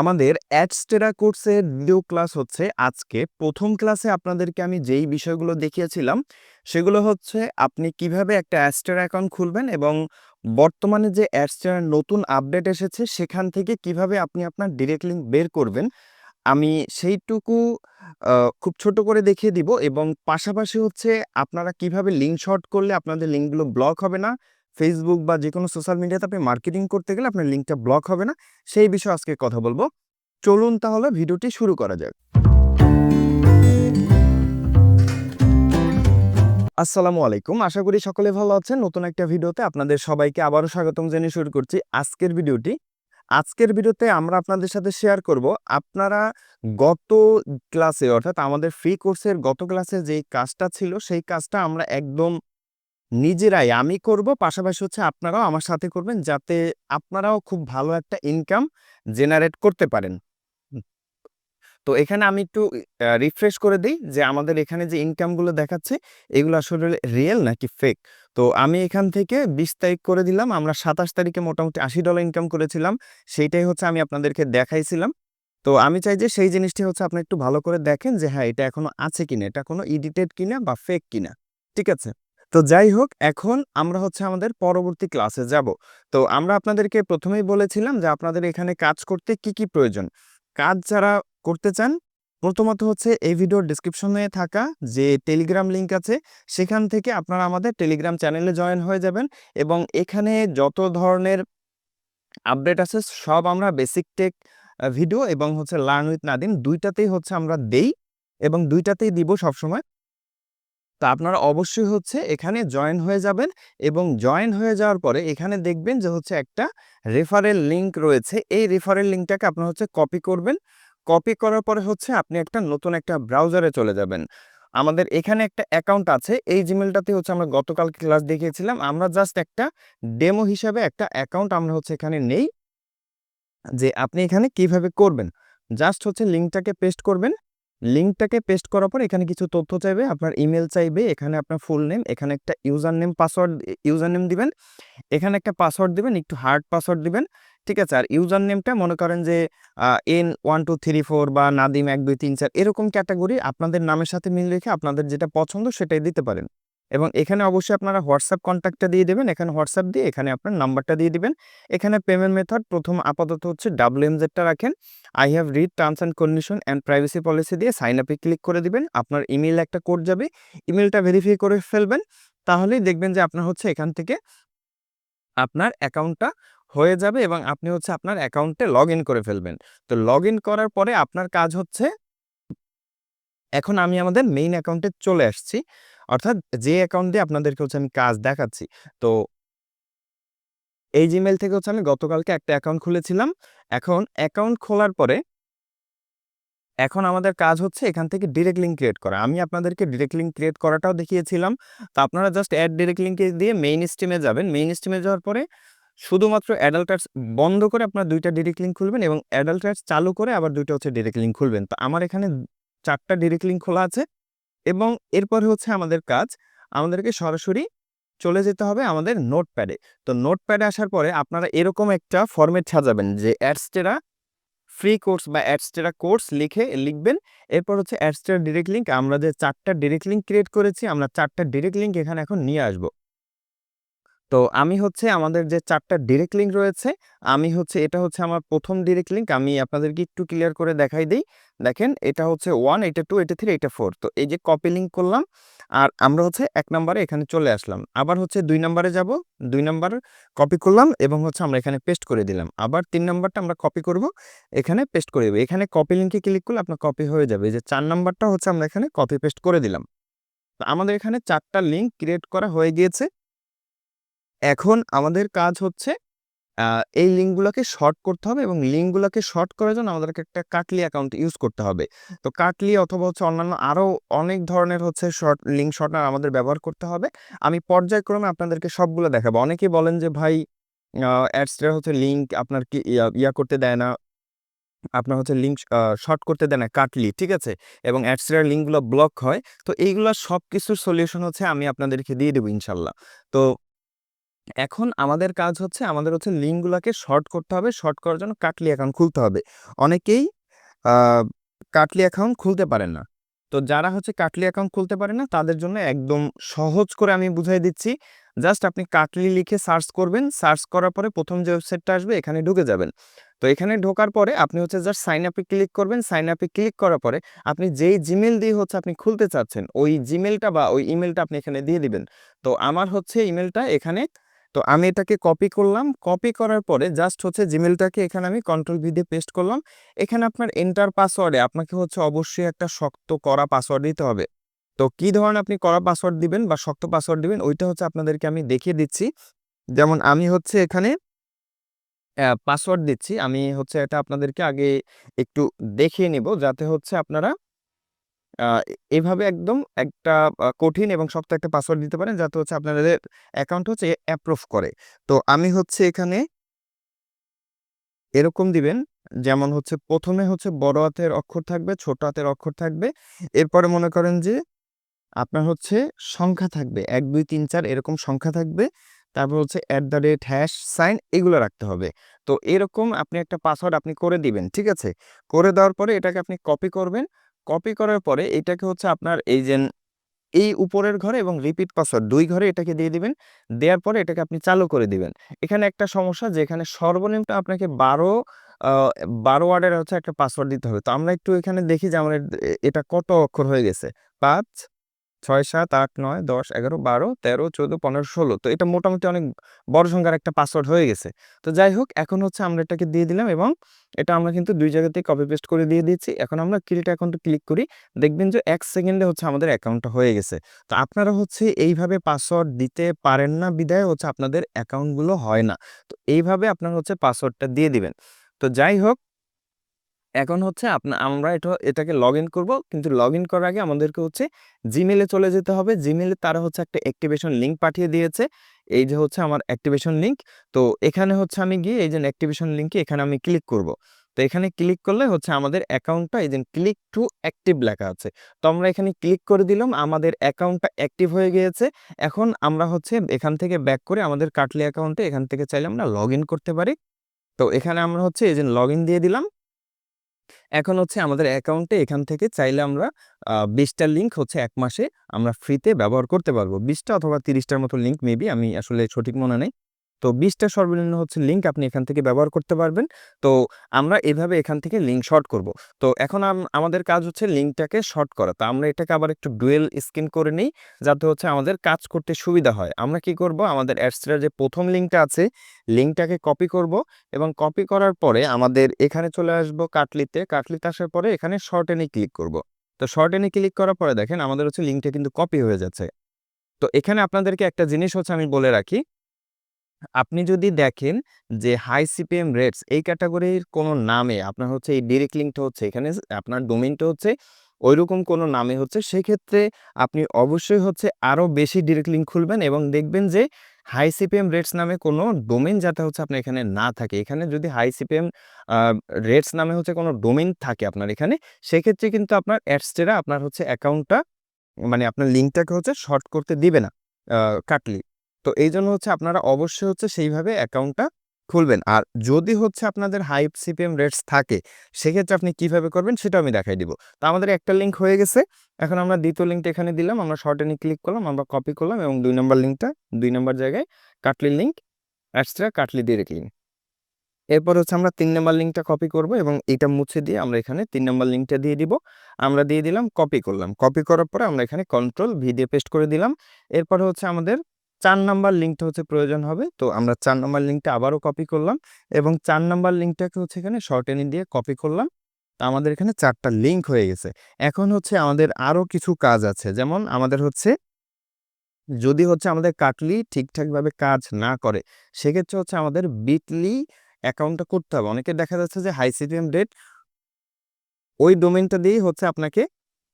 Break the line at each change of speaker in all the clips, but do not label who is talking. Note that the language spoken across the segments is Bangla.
আমাদের অ্যাডস্টেরা কোর্সের ভিডিও ক্লাস হচ্ছে আজকে। প্রথম ক্লাসে আপনাদেরকে আমি যেই বিষয়গুলো দেখিয়েছিলাম, সেগুলো হচ্ছে আপনি কীভাবে একটা অ্যাডস্টেরা অ্যাকাউন্ট খুলবেন এবং বর্তমানে যে অ্যাডস্টেরার নতুন আপডেট এসেছে, সেখান থেকে কীভাবে আপনি আপনার ডিরেক্ট লিঙ্ক বের করবেন, আমি সেইটুকু খুব ছোট করে দেখিয়ে দিব এবং পাশাপাশি হচ্ছে আপনারা কীভাবে লিঙ্ক শর্ট করলে আপনাদের লিঙ্কগুলো ব্লক হবে না ফেসবুক বা যে কোনো সোশ্যাল মিডিয়াতে আপনি মার্কেটিং করতে গেলে আপনার লিঙ্কটা ব্লক হবে না। সেই বিষয়ে আজকে কথা বলব। চলুন তাহলে ভিডিওটি শুরু করা যাক। আসসালামু আলাইকুম। আশা করি সকলে ভালো আছেন। নতুন একটা ভিডিওতে আপনাদের সবাইকে আবারও স্বাগতম জেনে শুরু করছি আজকের ভিডিওটি। আজকের ভিডিওতে আমরা আপনাদের সাথে শেয়ার করব আপনারা গত ক্লাসে অর্থাৎ আমাদের ফ্রি কোর্সের গত ক্লাসে যেই কাজটা ছিল, সেই কাজটা আমরা একদম নিজেরাই আমি করব, পাশাপাশি হচ্ছে আপনারাও আমার সাথে করবেন যাতে আপনারাও খুব ভালো একটা ইনকাম জেনারেট করতে পারেন। তো এখানে আমি একটু রিফ্রেশ করে দিই যে আমাদের এখানে যে ইনকামগুলো দেখাচ্ছে, এগুলো আসলে রিয়েল নাকি ফেক তো আমি এখান থেকে বিশ তারিখ করে দিলাম, আমরা সাতাশ তারিখে মোটামুটি আশি ডলার ইনকাম করেছিলাম, সেইটাই হচ্ছে আমি আপনাদেরকে দেখাইছিলাম। তো আমি চাই যে সেই জিনিসটি হচ্ছে আপনি একটু ভালো করে দেখেন যে হ্যাঁ এটা এখনও আছে কিনা, এটা কোনো এডিটেড কিনা বা ফেক কিনা, ঠিক আছে? তো যাই হোক, এখন আমরা হচ্ছে আমাদের পরবর্তী ক্লাসে যাব। তো আমরা আপনাদেরকে প্রথমেই বলেছিলাম যে আপনাদের এখানে কাজ করতে কি কি প্রয়োজন। কাজ যারা করতে চান, প্রথমত হচ্ছে এই ভিডিওর ডিসক্রিপশনে থাকা যে টেলিগ্রাম লিংক আছে, সেখান থেকে আপনারা আমাদের টেলিগ্রাম চ্যানেলে জয়েন হয়ে যাবেন এবং এখানে যত ধরনের আপডেট আছে, সব আমরা বেসিক টেক ভিডিও এবং হচ্ছে লার্ন উইথ নাদিম দুইটাতেই হচ্ছে আমরা দেই এবং দুইটাতেই দিব সবসময়। তো আপনারা অবশ্যই হচ্ছে এখানে জয়েন হয়ে যাবেন এবং জয়েন হয়ে যাওয়ার পরে এখানে দেখবেন যে হচ্ছে একটা রেফারেল লিঙ্ক রয়েছে। এই রেফারেল লিঙ্কটাকে আপনারা হচ্ছে কপি করবেন। কপি করার পরে হচ্ছে আপনি একটা নতুন একটা ব্রাউজারে চলে যাবেন। আমাদের এখানে একটা অ্যাকাউন্ট আছে। এই জিমেলটাতে হচ্ছে আমরা গতকাল ক্লাস দেখিয়েছিলাম। আমরা জাস্ট একটা ডেমো হিসাবে একটা অ্যাকাউন্ট আমরা হচ্ছে এখানে নেই। যে আপনি এখানে কীভাবে করবেন? জাস্ট হচ্ছে লিঙ্কটাকে পেস্ট করবেন। লিঙ্কটাকে পেস্ট করার পর এখানে কিছু তথ্য চাইবে, আপনার ইমেল চাইবে, এখানে আপনার ফুল নেম, এখানে একটা user name password user name দিবেন, এখানে একটা পাসওয়ার্ড দিবেন, একটু হার্ড পাসওয়ার্ড দিবেন, ঠিক আছে? আর ইউজার নেমটা মনে করেন যে N one two three four বা নাদিম এক দুই তিন চার, এরকম ক্যাটাগরি আপনাদের নামের সাথে মিল রেখে আপনাদের যেটা পছন্দ সেটাই দিতে পারেন। এবং এখানে অবশ্যই আপনারা হোয়াটসঅ্যাপ কন্ট্যাক্টটা দিয়ে দেবেন। এখানে হোয়াটসঅ্যাপ দিয়ে এখানে আপনার নাম্বারটা দিয়ে দিবেন। এখানে পেমেন্ট মেথড প্রথম আপাতত হচ্ছে ডাব্লিউএমজেডটা রাখেন। I have read terms and condition and privacy policy দিয়ে সাইন আপে ক্লিক করে দিবেন। আপনার ইমেল একটা কোড যাবে। ইমেলটা ভেরিফাই করে ফেলবেন। তাহলেই দেখবেন যে আপনার হচ্ছে এখান থেকে আপনার অ্যাকাউন্টটা হয়ে যাবে এবং আপনি হচ্ছে আপনার অ্যাকাউন্টে লগ করে ফেলবেন। তো লগ করার পরে আপনার কাজ হচ্ছে এখন আমি আমাদের মেইন অ্যাকাউন্টে চলে আসছি। অর্থাৎ যে অ্যাকাউন্ট দিয়ে আপনাদেরকে হচ্ছে আমি কাজ দেখাচ্ছি, তো এই জিমেল থেকে হচ্ছে আমি গতকালকে একটা অ্যাকাউন্ট খুলেছিলাম। এখন অ্যাকাউন্ট খোলার পরে এখন আমাদের কাজ হচ্ছে এখান থেকে ডিরেক্ট লিঙ্ক ক্রিয়েট করা। আমি আপনাদেরকে ডিরেক্ট লিঙ্ক ক্রিয়েট করাটাও দেখিয়েছিলাম। তো আপনারা জাস্ট অ্যাড ডিরেক্ট লিঙ্কে দিয়ে মেইন স্ট্রিমে যাবেন। মেইন স্ট্রিমে যাওয়ার পরে শুধুমাত্র অ্যাডাল্ট অ্যাডস বন্ধ করে আপনার দুইটা ডিরেক্ট লিঙ্ক খুলবেন এবং অ্যাডাল্ট অ্যাডস চালু করে আবার দুইটা হচ্ছে ডিরেক্ট লিঙ্ক খুলবেন। তো আমার এখানে চারটা ডিরেক্ট লিঙ্ক খোলা আছে। এবং এরপরে হচ্ছে আমাদের কাজ, আমাদেরকে সরাসরি চলে যেতে হবে আমাদের নোটপ্যাডে। তো নোটপ্যাডে আসার পরে আপনারা এরকম একটা ফর্মেট সাজাবেন যে অ্যাডস্টেরা ফ্রি কোর্স বা অ্যাডস্টেরা কোর্স লিখে লিখবেন। এরপর হচ্ছে অ্যাডস্টেরা ডিরেক্ট লিঙ্ক আমরা যে চারটা ডিরেক্ট লিঙ্ক ক্রিয়েট করেছি, আমরা চারটা ডিরেক্ট লিঙ্ক এখানে এখন নিয়ে আসব। তো আমি হচ্ছে আমাদের যে চারটা ডিরেক্ট লিঙ্ক রয়েছে, আমি হচ্ছে, এটা হচ্ছে আমার প্রথম ডিরেক্ট লিঙ্ক আমি আপনাদেরকে একটু ক্লিয়ার করে দেখাই দিই। দেখেন, এটা হচ্ছে ওয়ান এটা টু এটা থ্রি এটা ফোর তো এই যে কপি লিঙ্ক করলাম, আর আমরা হচ্ছে এক নম্বরে এখানে চলে আসলাম। আবার হচ্ছে দুই নম্বরে যাব, দুই নম্বর কপি করলাম এবং হচ্ছে আমরা এখানে পেস্ট করে দিলাম। আবার তিন নম্বরটা আমরা কপি করব, এখানে পেস্ট করে দেবো। এখানে কপি লিঙ্কে ক্লিক করলে আপনার কপি হয়ে যাবে। এই যে চার নম্বরটা হচ্ছে আমরা এখানে কপি পেস্ট করে দিলাম। তো আমাদের এখানে চারটা লিঙ্ক ক্রিয়েট করা হয়ে গিয়েছে। এখন আমাদের কাজ হচ্ছে এই লিঙ্কগুলোকে শর্ট করতে হবে এবং লিঙ্কগুলোকে শর্ট করার জন্য আমাদেরকে একটা কাটলি অ্যাকাউন্ট ইউজ করতে হবে। তো কাটলি অথবা হচ্ছে অন্যান্য আরও অনেক ধরনের হচ্ছে শর্ট লিঙ্ক শর্টার আমাদের ব্যবহার করতে হবে। আমি পর্যায়ক্রমে আপনাদেরকে সবগুলো দেখাবো। অনেকেই বলেন যে, ভাই অ্যাডসটা হচ্ছে লিঙ্ক আপনার কি ইয়া ইয়া করতে দেয় না। আপনার হচ্ছে লিঙ্ক শর্ট করতে দেয় না কাটলি ঠিক আছে? এবং অ্যাডসের লিঙ্কগুলো ব্লক হয়। তো এইগুলো সব কিছুর সলিউশন হচ্ছে আমি আপনাদেরকে দিয়ে দেবো ইনশাল্লাহ। তো এখন আমাদের কাজ হচ্ছে, আমাদের হচ্ছে লিঙ্কগুলোকে শর্ট করতে হবে শর্ট করার জন্য কাটলি অ্যাকাউন্ট খুলতে হবে। অনেকেই কাটলি অ্যাকাউন্ট খুলতে পারেন না। তো যারা হচ্ছে কাটলি অ্যাকাউন্ট খুলতে পারে না, তাদের জন্য একদম সহজ করে আমি বুঝাই দিচ্ছি। জাস্ট আপনি কাটলি লিখে সার্চ করবেন সার্চ করার পরে প্রথম যে ওয়েবসাইটটা আসবে, এখানে ঢুকে যাবেন। তো এখানে ঢোকার পরে আপনি হচ্ছে জাস্ট সাইন আপে ক্লিক করবেন সাইন আপে ক্লিক করার পরে আপনি যেই জিমেল দিয়ে হচ্ছে আপনি খুলতে চাচ্ছেন, ওই জিমেলটা বা ওই ইমেলটা আপনি এখানে দিয়ে দিবেন। তো আমার হচ্ছে ইমেলটা এখানে তো আমি এটাকে কপি করলাম। কপি করার পরে জাস্ট হচ্ছে জিমেলটাকে এখানে আমি কন্ট্রোল ভি দিয়ে পেস্ট করলাম। এখানে আপনার এন্টার পাসওয়ার্ডে আপনাকে হচ্ছে অবশ্যই একটা শক্ত করা পাসওয়ার্ড দিতে হবে। তো কি ধরনের আপনি করা পাসওয়ার্ড দিবেন বা শক্ত পাসওয়ার্ড দিবেন, ওইটা হচ্ছে আপনাদেরকে আমি দেখিয়ে দিচ্ছি। যেমন আমি হচ্ছে এখানে পাসওয়ার্ড দিচ্ছি। আমি হচ্ছে এটা আপনাদেরকে আগে একটু দেখিয়ে নিব যাতে হচ্ছে আপনারা এভাবে একদম একটা কঠিন এবং শক্ত একটা পাসওয়ার্ড দিতে পারেন। যাতে হচ্ছে আপনাদের অ্যাকাউন্ট হচ্ছে অ্যাপ্রুভ করে। তো আমি হচ্ছে এখানে এরকম দিবেন, যেমন হচ্ছে প্রথমে হচ্ছে বড় হাতের অক্ষর থাকবে, ছোট হাতের অক্ষর থাকবে। এরপরে মনে করেন যে আপনার হচ্ছে সংখ্যা থাকবে। এক, দুই, তিন, চার এরকম সংখ্যা থাকবে। তারপর হচ্ছে at the rate hash sign এগুলো রাখতে হবে। তো এরকম আপনি একটা পাসওয়ার্ড আপনি করে দিবেন, ঠিক আছে? করে দেওয়ার পরে এটাকে আপনি কপি করবেন। কপি করার পরে এটাকে হচ্ছে আপনার এই যে এই উপরের ঘরে এবং রিপিট পাসওয়ার্ড দুই ঘরে এটাকে দিয়ে দিবেন। দেওয়ার পরে এটাকে আপনি চালু করে দিবেন। এখানে একটা সমস্যা যেখানে সর্বনিম্ন আপনাকে বারো বারো ওয়ার্ডের হচ্ছে একটা পাসওয়ার্ড দিতে হবে। তো আমরা একটু এখানে দেখি যে আমাদের এটা কত অক্ষর হয়ে গেছে। পাঁচ ছয় সাত আট নয় দশ এগারো বারো তেরো চোদ্দ পনেরো ষোলো। তো এটা মোটামুটি অনেক বড় সংখ্যার একটা পাসওয়ার্ড হয়ে গেছে। তো যাই হোক, এখন হচ্ছে আমরা এটাকে দিয়ে দিলাম এবং এটা আমরা কিন্তু দুই জায়গাতেই কপি পেস্ট করে দিয়ে দিয়েছি। এখন আমরা ক্রিয়েট অ্যাকাউন্টে ক্লিক করি, দেখবেন যে এক সেকেন্ডে হচ্ছে আমাদের অ্যাকাউন্টটা হয়ে গেছে। তো আপনারা হচ্ছে এইভাবে পাসওয়ার্ড দিতে পারেন না বিদায় হচ্ছে আপনাদের অ্যাকাউন্টগুলো হয় না। তো এইভাবে আপনারা হচ্ছে পাসওয়ার্ডটা দিয়ে দিবেন। তো যাই হোক এখন হচ্ছে আপনার আমরা এটা, এটাকে লগ ইন করব। কিন্তু লগ ইন করার আগে আমাদেরকে হচ্ছে জিমেলে চলে যেতে হবে। জিমেলে তারা হচ্ছে একটা অ্যাক্টিভেশন লিঙ্ক পাঠিয়ে দিয়েছে। এই যে হচ্ছে আমার অ্যাক্টিভেশন লিঙ্ক তো এখানে হচ্ছে আমি গিয়ে এই যে অ্যাক্টিভেশন লিঙ্কে এখানে আমি ক্লিক করব। তো এখানে ক্লিক করলে হচ্ছে আমাদের অ্যাকাউন্টটা এই যে ক্লিক টু অ্যাক্টিভ লেখা আছে। তো আমরা এখানে ক্লিক করে দিলাম, আমাদের অ্যাকাউন্টটা অ্যাক্টিভ হয়ে গিয়েছে। এখন আমরা হচ্ছে এখান থেকে ব্যাক করে আমাদের কাটলি অ্যাকাউন্টে এখান থেকে চাইলে আমরা লগ করতে পারি। তো এখানে আমরা হচ্ছে এই যে লগ দিয়ে দিলাম। এখন হচ্ছে আমাদের অ্যাকাউন্টে এখান থেকে চাইলে আমরা বিশটা লিঙ্ক হচ্ছে এক মাসে আমরা ফ্রিতে ব্যবহার করতে পারব। বিশটা অথবা তিরিশটার মতো লিঙ্ক মেবি আমি আসলে সঠিক মনে নেই। তো বিশটা সর্বনিম্ন হচ্ছে লিঙ্ক আপনি এখান থেকে ব্যবহার করতে পারবেন। তো আমরা এভাবে এখান থেকে লিঙ্ক শর্ট করব। তো এখন আমাদের কাজ হচ্ছে লিঙ্কটাকে শর্ট করা। তো আমরা এটাকে আবার একটু ডুয়েল স্ক্রিন করে নিই, যাতে হচ্ছে আমাদের কাজ করতে সুবিধা হয়। আমরা কি করব? আমাদের অ্যাডসটার যে প্রথম লিঙ্কটা আছে লিঙ্কটাকে কপি করব এবং কপি করার পরে আমাদের এখানে চলে আসব কাটলিতে কাটলিতে আসার পরে এখানে শর্ট এনে ক্লিক করব। তো শর্ট এনে ক্লিক করার পরে দেখেন আমাদের হচ্ছে লিঙ্কটা কিন্তু কপি হয়ে যাচ্ছে। তো এখানে আপনাদেরকে একটা জিনিস হচ্ছে আমি বলে রাখি। আপনি যদি দেখেন যে হাই সিপিএম রেটস এই ক্যাটাগরির কোনো নামে আপনার হচ্ছে এই ডিরেক্ট লিঙ্কটা হচ্ছে, এখানে আপনার ডোমেইনটা হচ্ছে, ওইরকম কোনো নামে হচ্ছে, সেক্ষেত্রে আপনি অবশ্যই হচ্ছে আরও বেশি ডিরেক্ট লিঙ্ক খুলবেন এবং দেখবেন যে হাই সিপিএম রেটস নামে কোনো ডোমেইন যাতে হচ্ছে আপনার এখানে না থাকে। এখানে যদি হাই সিপিএম রেটস নামে হচ্ছে কোনো ডোমেন থাকে আপনার এখানে, সেক্ষেত্রে কিন্তু আপনার অ্যাডস্টেরা আপনার হচ্ছে অ্যাকাউন্টটা মানে আপনার লিঙ্কটাকে হচ্ছে শর্ট করতে দিবে না কাটলি তো এই জন্য হচ্ছে আপনারা অবশ্যই হচ্ছে সেইভাবে অ্যাকাউন্টটা খুলবেন। আর যদি হচ্ছে আপনাদের হাই সিপিএম রেটস থাকে, সেক্ষেত্রে আপনি কীভাবে করবেন সেটা আমি দেখাই দিব। তো আমাদের একটা লিঙ্ক হয়ে গেছে। এখন আমরা দ্বিতীয় লিঙ্কটা এখানে দিলাম। আমরা শর্ট এনে ক্লিক করলাম, আমরা কপি করলাম এবং দুই নম্বর লিঙ্কটা দুই নম্বর জায়গায় কাটলি লিঙ্ক অ্যাডসটা কাটলি ডিরেক্ট লিঙ্ক এরপর হচ্ছে আমরা তিন নম্বর লিঙ্কটা কপি করব এবং এটা মুছে দিয়ে আমরা এখানে তিন নম্বর লিঙ্কটা দিয়ে দিব। আমরা দিয়ে দিলাম, কপি করলাম। কপি করার পরে আমরা এখানে কন্ট্রোল ভিডিও পেস্ট করে দিলাম। এরপর হচ্ছে আমাদের চার নাম্বার লিঙ্কটা হচ্ছে প্রয়োজন হবে। তো আমরা চার নাম্বার লিঙ্কটা আবারও কপি করলাম এবং চার নাম্বার লিঙ্কটাকে হচ্ছে এখানে শর্ট এনে দিয়ে কপি করলাম। তো আমাদের এখানে চারটা লিঙ্ক হয়ে গেছে। এখন হচ্ছে আমাদের আরও কিছু কাজ আছে। যেমন আমাদের হচ্ছে যদি হচ্ছে আমাদের কাটলি ঠিকঠাকভাবে কাজ না করে, সেক্ষেত্রে হচ্ছে আমাদের বিটলি অ্যাকাউন্টটা করতে হবে। অনেকে দেখা যাচ্ছে যে হাই সিপিএম ডেট ওই ডোমেনটা দিয়েই হচ্ছে আপনাকে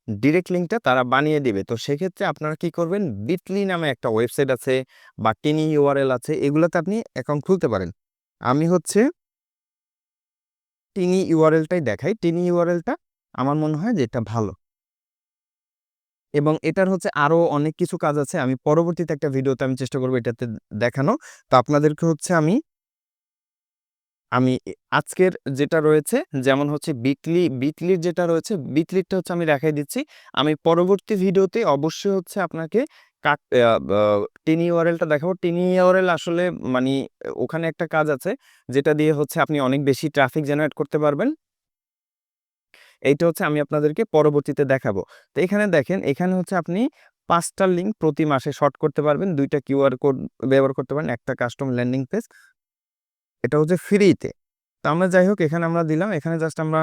ডিরেক্ট লিঙ্কটা তারা বানিয়ে দিবে। তো সেক্ষেত্রে আপনারা কি করবেন? বিটলি নামে একটা ওয়েবসাইট আছে বা টিনি ইউআরএল আছে, এগুলোতে আপনি অ্যাকাউন্ট খুলতে পারেন। আমি হচ্ছে টিনি ইউআরএলটাই দেখাই। টিনি ইউআরএলটা আমার মনে হয় যে এটা ভালো। এবং এটার হচ্ছে আরও অনেক কিছু কাজ আছে। আমি পরবর্তীতে একটা ভিডিওতে আমি চেষ্টা করব এটাতে দেখানো। তো আপনাদেরকে হচ্ছে আমি আমি আজকের যেটা রয়েছে, যেমন হচ্ছে বিটলি বিটলির যেটা রয়েছে বিটলিরটা হচ্ছে আমি দেখাই দিচ্ছি। আমি পরবর্তী ভিডিওতে অবশ্যই হচ্ছে আপনাকে কাট টিনি দেখাবো। টিনি ইউআরএল আসলে মানে ওখানে একটা কাজ আছে, যেটা দিয়ে হচ্ছে আপনি অনেক বেশি ট্রাফিক জেনারেট করতে পারবেন। এইটা হচ্ছে আমি আপনাদেরকে পরবর্তীতে দেখাবো। তো এখানে দেখেন, এখানে হচ্ছে আপনি পাঁচটা লিঙ্ক প্রতি মাসে শর্ট করতে পারবেন। দুইটা কিউআর কোড ব্যবহার করতে পারেন, একটা কাস্টম ল্যান্ডিং পেজ এটা হচ্ছে ফ্রিতে তো আমরা যাই হোক এখানে আমরা দিলাম। এখানে জাস্ট আমরা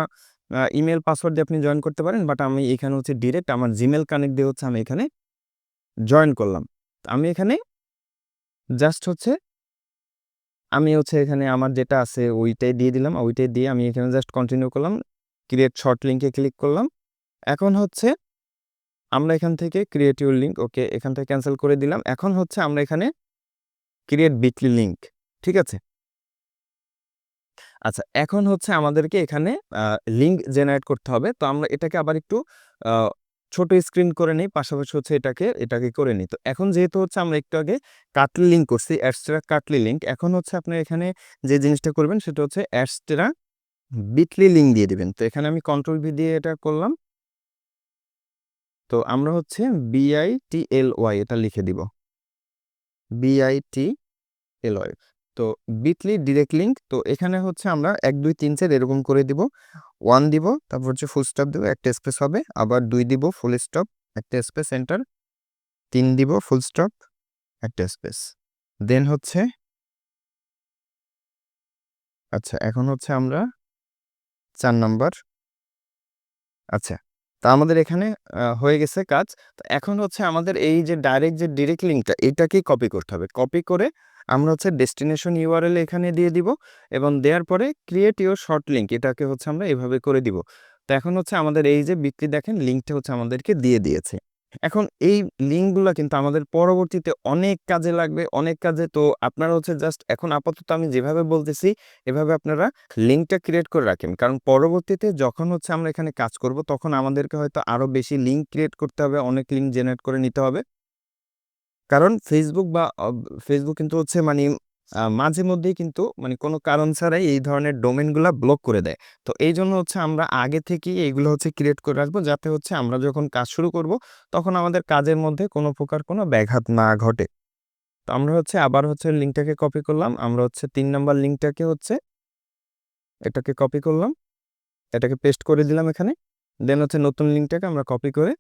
ইমেল পাসওয়ার্ড দিয়ে আপনি জয়েন করতে পারেন বাট আমি এখানে হচ্ছে ডিরেক্ট আমার জিমেল কানেক্ট দিয়ে হচ্ছে আমি এখানে জয়েন করলাম। আমি এখানে জাস্ট হচ্ছে, আমি হচ্ছে এখানে আমার যেটা আছে ওইটাই দিয়ে দিলাম। ওইটাই দিয়ে আমি এখানে জাস্ট কন্টিনিউ করলাম। ক্রিয়েট শর্ট লিঙ্কে ক্লিক করলাম। এখন হচ্ছে আমরা এখান থেকে ক্রিয়েট ইউর লিঙ্ক ওকে এখান থেকে ক্যান্সেল করে দিলাম। এখন হচ্ছে আমরা এখানে ক্রিয়েট বিটলি লিঙ্ক ঠিক আছে? আচ্ছা এখন হচ্ছে আমাদেরকে এখানে লিঙ্ক জেনারেট করতে হবে। তো আমরা এটাকে আবার একটু ছোট স্ক্রিন করে নিই, পাশাপাশি হচ্ছে এটাকে এটাকে করে নিই। তো এখন যেহেতু হচ্ছে আমরা একটু আগে কাটলি লিঙ্ক করছি অ্যাডস্টেরা কাটলি লিঙ্ক এখন হচ্ছে আপনি এখানে যে জিনিসটা করবেন সেটা হচ্ছে অ্যাডস্টেরা বিটলি লিঙ্ক দিয়ে দিবেন। তো এখানে আমি কন্ট্রোল ভি দিয়ে এটা করলাম। তো আমরা হচ্ছে বিআইটি এল ওয়াই এটা লিখে দিব। B I T L Bitly direct link তো এখানে হচ্ছে আমরা এক, দুই, তিন চার এরকম করে দিব। ওয়ান দিব, তারপর হচ্ছে ফুল স্টপ দিব, একটা স্পেস হবে। আবার দুই দিব ফুল স্টপ একটা স্পেস এন্টার তিন দিব ফুল স্টপ একটা স্পেস দেন হচ্ছে আচ্ছা এখন হচ্ছে আমরা চার নাম্বার আচ্ছা তা আমাদের এখানে হয়ে গেছে কাজ। এখন হচ্ছে আমাদের এই যে ডাইরেক্ট যে ডিরেক্ট লিঙ্কটা এটাকেই কপি করতে হবে। কপি করে আমরা হচ্ছে ডেস্টিনেশন ইউআরএল এখানে দিয়ে দিব এবং দেওয়ার পরে ক্রিয়েট ইউর শর্ট লিঙ্ক এটাকে হচ্ছে আমরা এভাবে করে দিব। তো এখন হচ্ছে আমাদের এই যে বিক্রি দেখেন লিঙ্কটা হচ্ছে আমাদেরকে দিয়ে দিয়েছে। এখন এই লিঙ্কগুলো কিন্তু আমাদের পরবর্তীতে অনেক কাজে লাগবে, অনেক কাজে। তো আপনারা হচ্ছে জাস্ট এখন আপাতত আমি যেভাবে বলতেছি, এভাবে আপনারা লিঙ্কটা ক্রিয়েট করে রাখেন। কারণ পরবর্তীতে যখন হচ্ছে আমরা এখানে কাজ করব, তখন আমাদেরকে হয়তো আরও বেশি লিঙ্ক ক্রিয়েট করতে হবে, অনেক লিঙ্ক জেনারেট করে নিতে হবে। কারণ ফেসবুক বা ফেসবুক কিন্তু হচ্ছে মানে মাঝে মধ্যেই কিন্তু মানে কোনো কারণ ছাড়াই এই ধরনের ডোমেনগুলা ব্লক করে দেয়। তো এই জন্য হচ্ছে আমরা আগে থেকেই এইগুলো হচ্ছে ক্রিয়েট করে রাখব যাতে হচ্ছে আমরা যখন কাজ শুরু করব তখন আমাদের কাজের মধ্যে কোনো প্রকার কোনো ব্যাঘাত না ঘটে। তো আমরা হচ্ছে আবার হচ্ছে লিঙ্কটাকে কপি করলাম। আমরা হচ্ছে তিন নাম্বার লিঙ্কটাকে হচ্ছে এটাকে কপি করলাম। এটাকে পেস্ট করে দিলাম এখানে। দেন হচ্ছে নতুন লিঙ্কটাকে আমরা কপি করে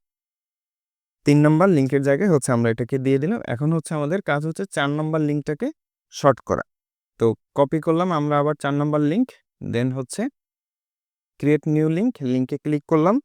তিন নম্বর লিঙ্কের জায়গায় হচ্ছে আমরা এটাকে দিয়ে দিলাম। এখন হচ্ছে আমাদের কাজ হচ্ছে চার নম্বর লিঙ্কটাকে শর্ট করা। তো কপি করলাম, আমরা আবার চার নম্বর লিঙ্ক দেন হচ্ছে ক্রিয়েট নিউ লিঙ্ক লিঙ্কে ক্লিক করলাম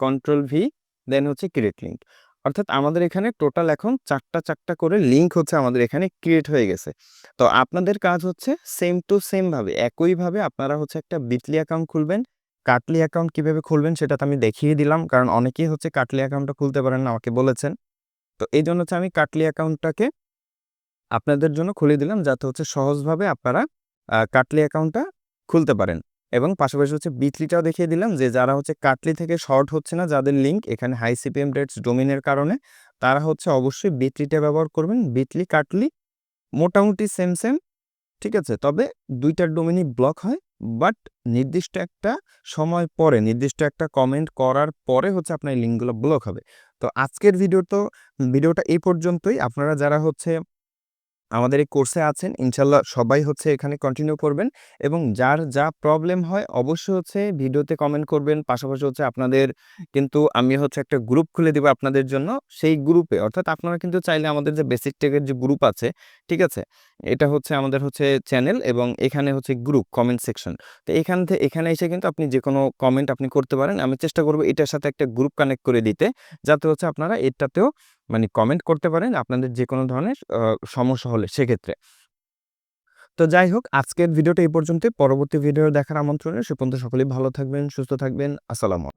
কন্ট্রোল ভি দেন হচ্ছে ক্রিয়েট লিঙ্ক অর্থাৎ আমাদের এখানে টোটাল এখন চারটা চারটা করে লিঙ্ক হচ্ছে আমাদের এখানে ক্রিয়েট হয়ে গেছে। তো আপনাদের কাজ হচ্ছে সেম টু সেম ভাবে একইভাবে আপনারা হচ্ছে একটা বিটলি অ্যাকাউন্ট খুলবেন। কাটলি অ্যাকাউন্ট কীভাবে খুলবেন সেটা তো আমি দেখিয়ে দিলাম, কারণ অনেকেই হচ্ছে কাটলি অ্যাকাউন্টটা খুলতে পারেন আমাকে বলেছেন। তো এই জন্য হচ্ছে আমি কাটলি অ্যাকাউন্টটাকে আপনাদের জন্য খুলে দিলাম যাতে হচ্ছে সহজভাবে আপনারা কাটলি অ্যাকাউন্টটা খুলতে পারেন। এবং পাশাপাশি হচ্ছে বিটলিটাও দেখিয়ে দিলাম যে যারা হচ্ছে কাটলি থেকে শর্ট হচ্ছে না, যাদের লিঙ্ক এখানে হাই সিপিএম রেটস ডোমিনের কারণে, তারা হচ্ছে অবশ্যই বিটলিটা ব্যবহার করবেন। বিটলি কাটলি মোটামুটি সেম সেম ঠিক আছে? তবে দুইটার ডোমিনই ব্লক হয় বাট নির্দিষ্ট একটা সময় পরে, নির্দিষ্ট একটা কমেন্ট করার পরে হচ্ছে আপনার লিঙ্কগুলো ব্লক হবে। তো আজকের ভিডিও তো, ভিডিওটা এই পর্যন্তই। আপনারা যারা হচ্ছে আমাদের এই কোর্সে আছেন, ইনশাল্লাহ সবাই হচ্ছে এখানে কন্টিনিউ করবেন এবং যার যা প্রবলেম হয় অবশ্যই হচ্ছে ভিডিওতে কমেন্ট করবেন। পাশাপাশি হচ্ছে আপনাদের কিন্তু আমি হচ্ছে একটা গ্রুপ খুলে দিব আপনাদের জন্য। সেই গ্রুপে অর্থাৎ আপনারা কিন্তু চাইলে আমাদের যে বেসিক টেকের যে গ্রুপ আছে, ঠিক আছে? এটা হচ্ছে আমাদের হচ্ছে চ্যানেল এবং এখানে হচ্ছে গ্রুপ কমেন্ট সেকশন তো এখান থেকে এখানে এসে কিন্তু আপনি যে কোনো কমেন্ট আপনি করতে পারেন। আমি চেষ্টা করব এটার সাথে একটা গ্রুপ কানেক্ট করে দিতে, যাতে হচ্ছে আপনারা এটাতেও মানে কমেন্ট করতে পারেন আপনাদের যে কোনো ধরনের সমস্যা হলে সেক্ষেত্রে। তো যাই হোক, আজকের ভিডিওটা এই পর্যন্ত পরবর্তী ভিডিও দেখার আমন্ত্রণে সে পর্যন্ত সকলেই ভালো থাকবেন, সুস্থ থাকবেন। আসসালামু